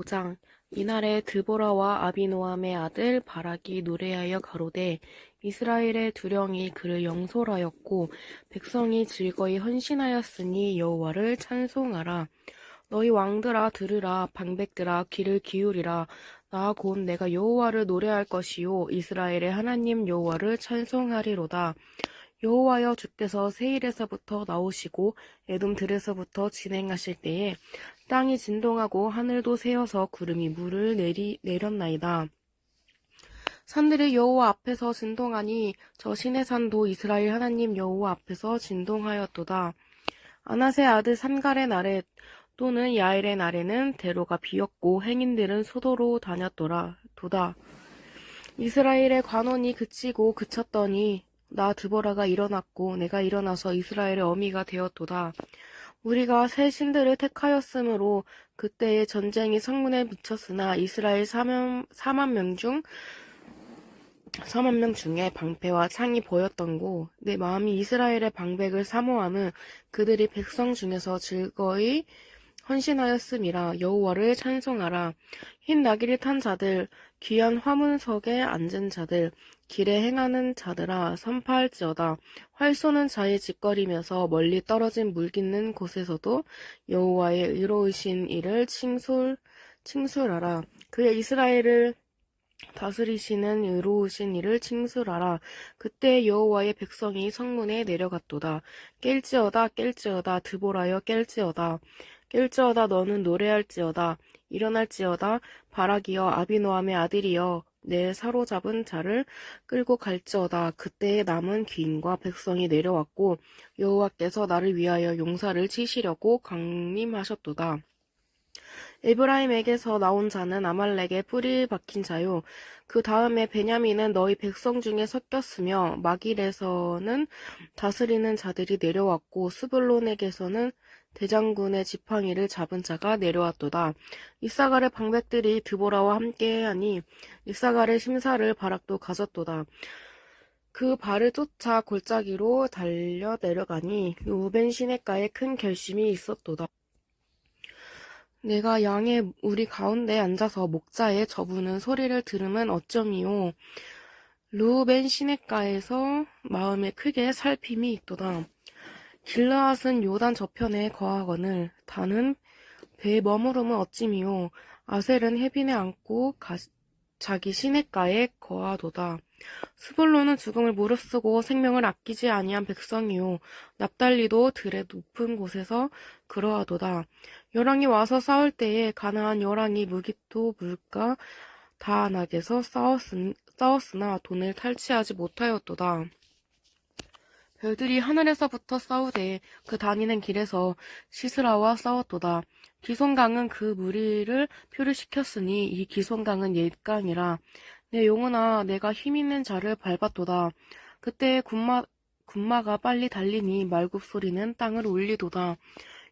5장 이날에 드보라와 아비노함의 아들 바락이 노래하여 가로되 이스라엘의 두령이 그를 영솔하였고 백성이 즐거이 헌신하였으니 여호와를 찬송하라. 너희 왕들아 들으라 방백들아 귀를 기울이라. 나 곧 내가 여호와를 노래할 것이요 이스라엘의 하나님 여호와를 찬송하리로다. 여호와여 주께서 세일에서부터 나오시고 에돔 들에서부터 진행하실 때에 땅이 진동하고 하늘도 새어서 구름이 물을 내리 내렸나이다. 산들이 여호와 앞에서 진동하니 저 신의 산도 이스라엘 하나님 여호와 앞에서 진동하였도다. 아나세 아들 산갈의 날에 또는 야엘의 날에는 대로가 비었고 행인들은 소도로 다녔더라. 도다. 이스라엘의 관원이 그치고 그쳤더니 나 드보라가 일어났고 내가 일어나서 이스라엘의 어미가 되었도다. 우리가 새 신들을 택하였으므로 그때의 전쟁이 성문에 미쳤으나 이스라엘 4만, 4만 명 중, 4만 명 중에 방패와 창이 보였던고 내 마음이 이스라엘의 방백을 사모함은 그들이 백성 중에서 즐거이 헌신하였음이라 여호와를 찬송하라 흰 나귀를 탄 자들 귀한 화문석에 앉은 자들 길에 행하는 자들아 선파할지어다 활 쏘는 자의 짓거리면서 멀리 떨어진 물 깃는 곳에서도 여호와의 의로우신 이를 칭술 칭술하라 그의 이스라엘을 다스리시는 의로우신 이를 칭술하라. 그때 여호와의 백성이 성문에 내려갔도다. 깰지어다 깰지어다 드보라여 깰지어다. 깰지어다 너는 노래할지어다. 일어날지어다 바라기여 아비노함의 아들이여 내 사로잡은 자를 끌고 갈지어다. 그때에 남은 귀인과 백성이 내려왔고 여호와께서 나를 위하여 용사를 치시려고 강림하셨도다. 에브라임에게서 나온 자는 아말렉의 뿌리 박힌 자요. 그 다음에 베냐민은 너희 백성 중에 섞였으며 마길에서는 다스리는 자들이 내려왔고 스불론에게서는 대장군의 지팡이를 잡은 자가 내려왔도다. 이사갈의 방백들이 드보라와 함께하니 이사갈의 심사를 바락도 가졌도다. 그 발을 쫓아 골짜기로 달려 내려가니 우벤 시내가에 큰 결심이 있었도다. 내가 양의 우리 가운데 앉아서 목자의 저부는 소리를 들으면 어쩌미요. 루벤 시내가에서 마음에 크게 살핌이 있도다. 길르앗은 요단 저편에 거하거늘 다는 배에 머무르면 어찌미요. 아셀은 해빈에 앉고 가, 자기 시내가에 거하도다. 스불론은 죽음을 무릅쓰고 생명을 아끼지 아니한 백성이요. 납달리도 들의 높은 곳에서 그러하도다. 여랑이 와서 싸울 때에 가나안 여랑이 무기토 물가 다안악에서 싸웠으, 싸웠으나 돈을 탈취하지 못하였도다. 별들이 하늘에서부터 싸우되 그 다니는 길에서 시스라와 싸웠도다. 기손강은 그 무리를 표류시켰으니 이 기손강은 옛강이라. 내 영혼아 내가 힘 있는 자를 밟았도다. 그때 군마, 군마가 빨리 달리니 말굽 소리는 땅을 울리도다.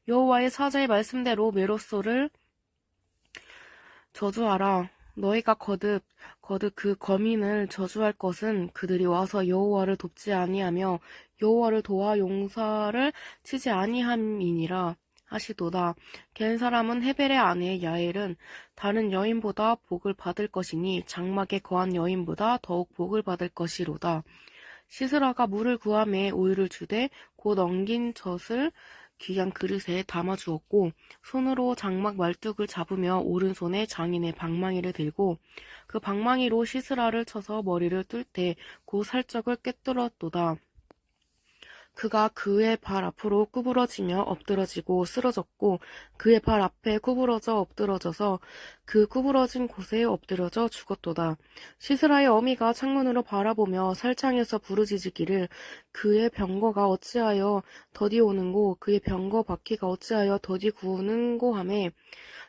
여호와의 사자의 말씀대로 메로소를 저주하라. 너희가 거듭 거듭 그 거민을 저주할 것은 그들이 와서 여호와를 돕지 아니하며 여호와를 도와 용사를 치지 아니함이니라 하시도다. 겐 사람은 헤벨의 아내 야엘은 다른 여인보다 복을 받을 것이니 장막에 거한 여인보다 더욱 복을 받을 것이로다. 시스라가 물을 구함에 우유를 주되 곧 엉긴 젖을 귀한 그릇에 담아 주었고 손으로 장막 말뚝을 잡으며 오른손에 장인의 방망이를 들고 그 방망이로 시스라를 쳐서 머리를 뚫때그 살적을 꿰뚫었도다. 그가 그의 발 앞으로 구부러지며 엎드러지고 쓰러졌고 그의 발 앞에 구부러져 엎드러져서 그 구부러진 곳에 엎드려져 죽었도다. 시스라의 어미가 창문으로 바라보며 살창에서 부르짖으기를 그의 병거가 어찌하여 더디 오는고 그의 병거 바퀴가 어찌하여 더디 구우는고 하매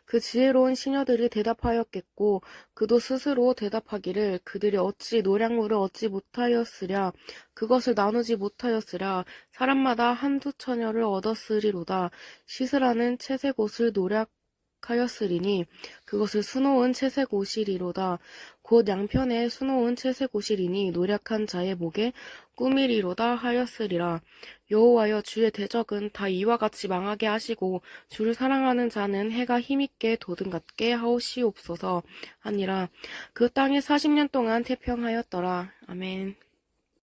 그 지혜로운 시녀들이 대답하였겠고 그도 스스로 대답하기를 그들이 어찌 노량물을 얻지 못하였으랴 그것을 나누지 못하였으랴 사람마다 한두 처녀를 얻었으리로다. 시스라는 채색 옷을 노략 하였으리니 그것을 수놓은 채색 옷이리로다. 곧 양편에 수놓은 채색 옷이리니 노력한 자의 목에 꾸미리로다 하였으리라. 여호와여 주의 대적은 다 이와 같이 망하게 하시고 주를 사랑하는 자는 해가 힘있게 도든 같게 하옵시옵소서 하니라. 그 땅이 40년 동안 태평하였더라. 아멘.